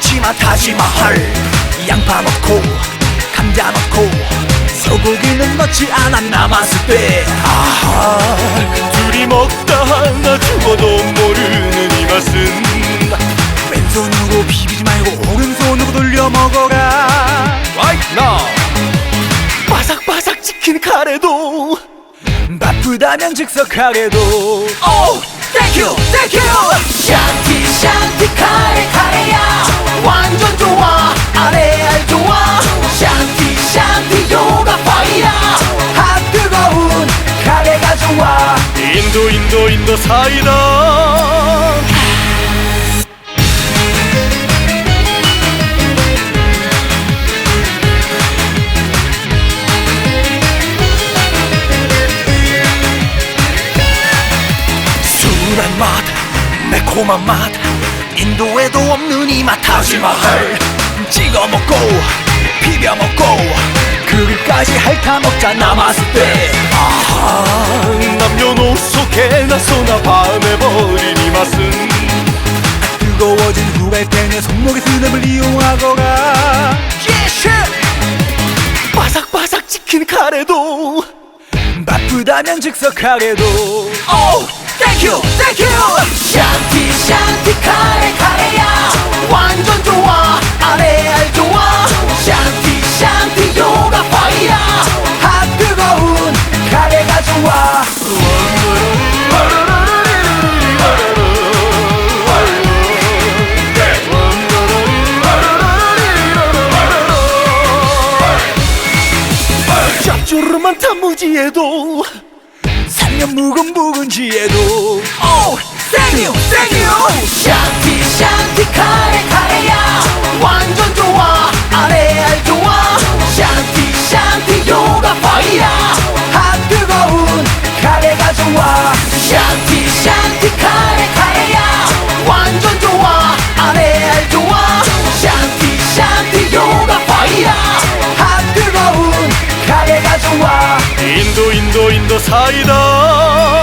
많지만 타지마할 양파 넣고 감자 넣고 소고기는 넣지 않아 남았을 때 아하 둘이 먹다 하나 죽어도 모르는 이 맛은 왼손으로 비비지 말고 오른손으로 돌려 먹어라. Right now. 바삭바삭 치킨 카레도 바쁘다면 즉석하게도. Oh, 인도 인도 인도 사이다. 순한 맛 매콤한 맛. 인도에도 없는 이 맛. 타지마할 찍어 먹고 비벼 먹고 그릇까지 핥아 먹자 남았을 때. 아하. 남녀노소 개나 소나 이 맛은 뜨거워진 후라이팬에 손목에 스냅을 이용하거라 예시 바삭바삭 치킨 카레도 바쁘다면 즉석하게도. Thank you, thank you! 샹티 샹티 짭조름한 단무지에도 살면 묵은 묵은 지에도. Oh, thank you, thank you 인도 사이다